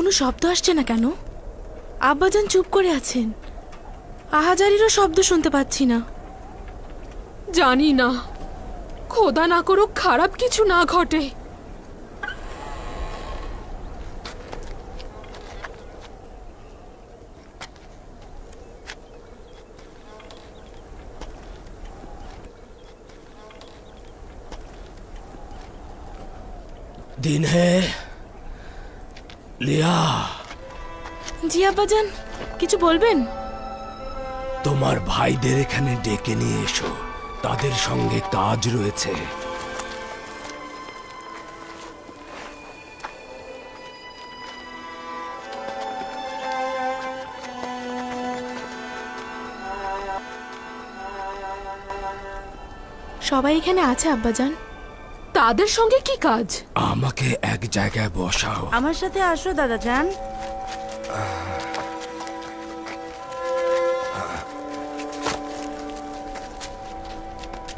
কোনো শব্দ আসছে না কেন আব্বাজান চুপ করে আছেন আহাজারিরও শব্দ শুনতে পাচ্ছি না জানি না খোদা না করুক খারাপ কিছু না ঘটে दिन है লিয়া। জি আব্বাজান কিছু বলবেন? তোমার ভাইদের এখানে ডেকে নিয়ে এসো। তাদের সঙ্গে কাজ রয়েছে। সবাই এখানে আছে আব্বাজান। তাদের সঙ্গে কি কাজ? আমাকে এক জায়গায় বসাও। আমার সাথে আসো দাদা যান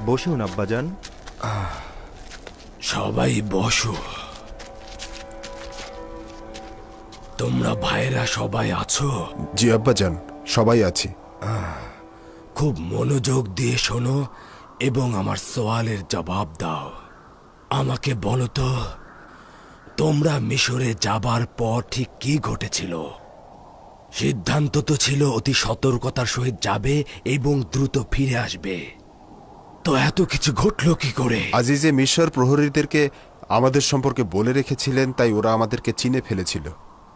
বসুন আব্বাজান। সবাই বসো। তোমরা ভাইরা সবাই আছো? জি আব্বাজান সবাই আছি। খুব মনোযোগ দিয়ে শোনো এবং আমার সওয়ালের জবাব দাও। আমাকে বলো তো তোমরা মিশরে যাবার পর ঠিক কি ঘটেছিল? সিদ্ধান্ত তো ছিল অতি সতর্কতার সহিত যাবে এবং দ্রুত ফিরে আসবে। তো এত কিছু ঘটলো কি করে? আজিজে মিশর প্রহরীদেরকে আমাদের সম্পর্কে বলে রেখেছিলেন তাই ওরা আমাদেরকে চিনে ফেলেছিল।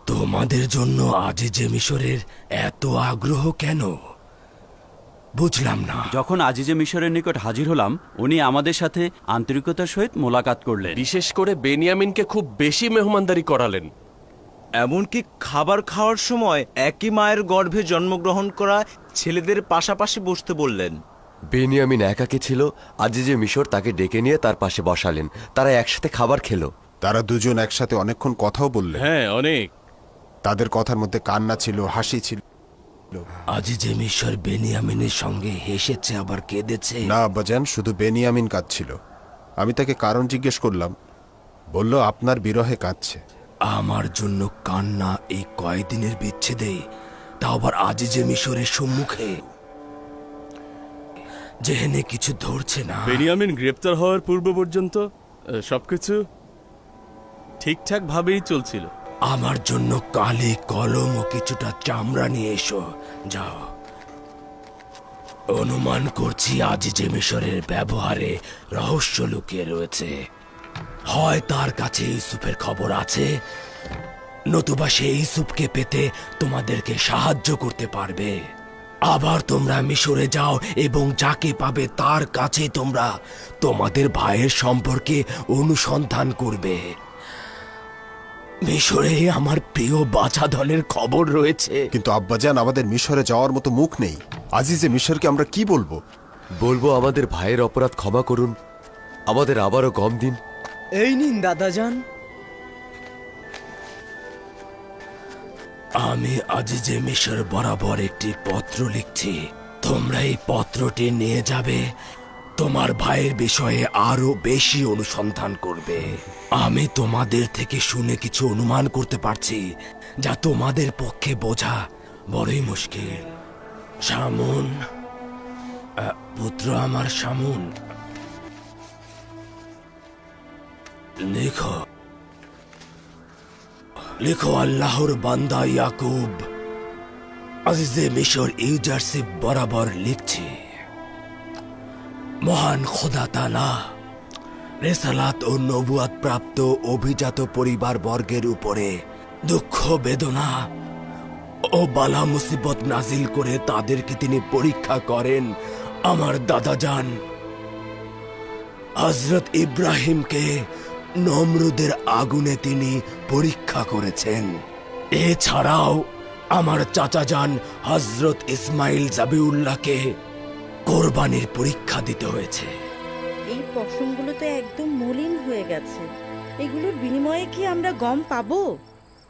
তোমাদের জন্য আজ যে মিশরের এত আগ্রহ কেন? বুঝলাম না। যখন আজিজে মিশরের নিকট হাজির হলাম উনি আমাদের সাথে আন্তরিকতার সহিত মোলাকাত করলেন। বিশেষ করে বেনিয়ামিনকে খুব বেশি মেহমানদারি করালেন। এমনকি খাবার খাওয়ার সময় একই মায়ের গর্ভে জন্মগ্রহণ করা ছেলেদের পাশাপাশি বসতে বললেন। বেনিয়ামিন একাকে ছিল আজিজে মিশর তাকে ডেকে নিয়ে তার পাশে বসালেন। তারা একসাথে খাবার খেলো। তারা দুজন একসাথে অনেকক্ষণ কথাও বললেন। হ্যাঁ অনেক। তাদের কথার মধ্যে কান্না ছিল হাসি ছিল। আজ যে মিশর বেনিয়ামিনের সঙ্গে হেসেছে আবার কেঁদেছে? না আব্বাজান শুধু বেনিয়ামিন কাঁদছিল। আমি তাকে কারণ জিজ্ঞেস করলাম। বলল আপনার বিরহে কাঁদছে। আমার জন্য কান্না এই কয়দিনের বিচ্ছেদে তা আবার আজ যে মিশরের সম্মুখে? যেহেনে কিছু ধরছে না। বেনিয়ামিন গ্রেপ্তার হওয়ার পূর্ব পর্যন্ত সবকিছু ঠিকঠাক ভাবেই চলছিল। আমার জন্য কালি, কলম ও কিছুটা চামড়া নিয়ে এসো। যাও। অনুমান করছি আজ যে মিশরের ব্যবহারে রহস্য লুকিয়ে রয়েছে। হয় তার কাছে ইউসুফের খবর আছে, নতুবা সে ইউসুফকে পেতে তোমাদেরকে সাহায্য করতে পারবে। আবার তোমরা মিশরে যাও এবং যাকে পাবে তার কাছে তোমরা তোমাদের ভাইয়ের সম্পর্কে অনুসন্ধান করবে। মিশরে আমার প্রিয় বাছাধনের খবর রয়েছে। কিন্তু আব্বাজান আমাদের মিশরে যাওয়ার মতো মুখ নেই। আজিজে মিশরকে আমরা কি বলব? বলব আমাদের ভাইয়ের অপরাধ ক্ষমা করুন। আমাদের আবারও গম দিন। এই নিন দাদাজান। আমি আজ যে মিশর বরাবর একটি পত্র লিখছি। তোমরা এই পত্রটি নিয়ে যাবে তোমার ভাইয়ের বিষয়ে আরও বেশি অনুসন্ধান করবে। আমি তোমাদের থেকে শুনে কিছু অনুমান করতে পারছি, যা তোমাদের পক্ষে বোঝা বড়ই মুশকিল। সামুন পুত্র আমার সামুন লেখো। লেখো আল্লাহর বান্দা ইয়াকুব। আজিজে মিশর ইউজারশিপ বরাবর লিখছি। মহান খোদা তালা রেসালাত ও নবুয়াত প্রাপ্ত অভিজাত পরিবার বর্গের উপরে দুঃখ, বেদনা ও বালা মুসিবত নাজিল করে তাদেরকে তিনি পরীক্ষা করেন আমার দাদা যান হজরত ইব্রাহিমকে নমরুদের আগুনে তিনি পরীক্ষা করেছেন। এছাড়াও আমার চাচা যান হজরত ইসমাইল জাবিউল্লাহকে কোরবানির পরীক্ষা দিতে হয়েছে। এই পশমগুলো তো একদম মলিন হয়ে গেছে। এগুলোর বিনিময়ে কি আমরা গম পাবো?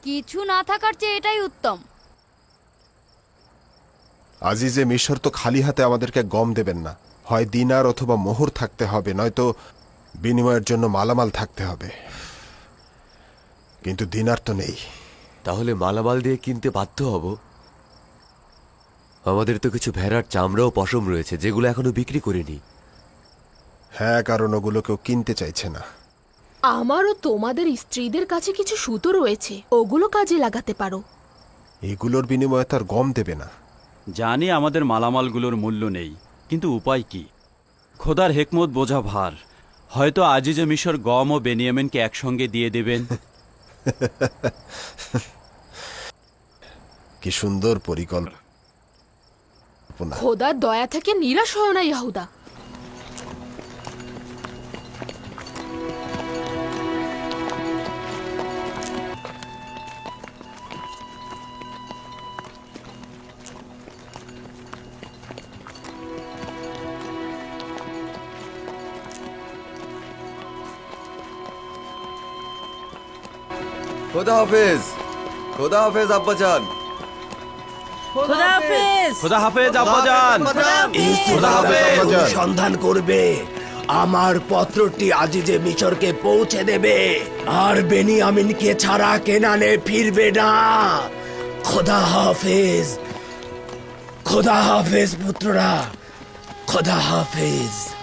কিছু না থাকার চেয়ে এটাই উত্তম। আজিজে মিশর তো খালি হাতে আমাদেরকে গম দেবেন না। হয় দিনার অথবা মোহর থাকতে হবে নয়তো বিনিময়ের জন্য মালামাল থাকতে হবে। কিন্তু দিনার তো নেই। তাহলে মালামাল দিয়ে কিনতে বাধ্য হব? আমাদের তো কিছু ভেড়ার চামড়া ও পশম রয়েছে যেগুলো এখনও বিক্রি করিনি। হ্যাঁ কারণ ওগুলো কেউ কিনতে চাইছে না। আমারও তোমাদের স্ত্রীদের কাছে কিছু সুতো রয়েছে ওগুলো কাজে লাগাতে পারো। এগুলোর বিনিময়ে তার গম দেবে না। জানি আমাদের মালামালগুলোর মূল্য নেই কিন্তু উপায় কি? খোদার হেকমত বোঝা ভার। হয়তো আজিজে মিশর গম ও বেনিয়ামিনকে একসঙ্গে দিয়ে দেবেন। কি সুন্দর পরিকল্পনা খোদার দয়া থেকে নিরাশ হয় না ইয়াহুদা। খোদা হাফেজ খোদা হাফেজ আব্বাজান। খোদা হাফেজ খোদা হাফেজ আব্বাজান। খোদা হাফেজ, সন্ধান করবে। আমার পত্রটি আজিজে মিশরকে পৌঁছে দেবে। আর বেনিয়ামিনকে ছাড়া কেনানে ফিরবে না। খোদা হাফেজ। খোদা হাফেজ পুত্ররা। খোদা হাফেজ।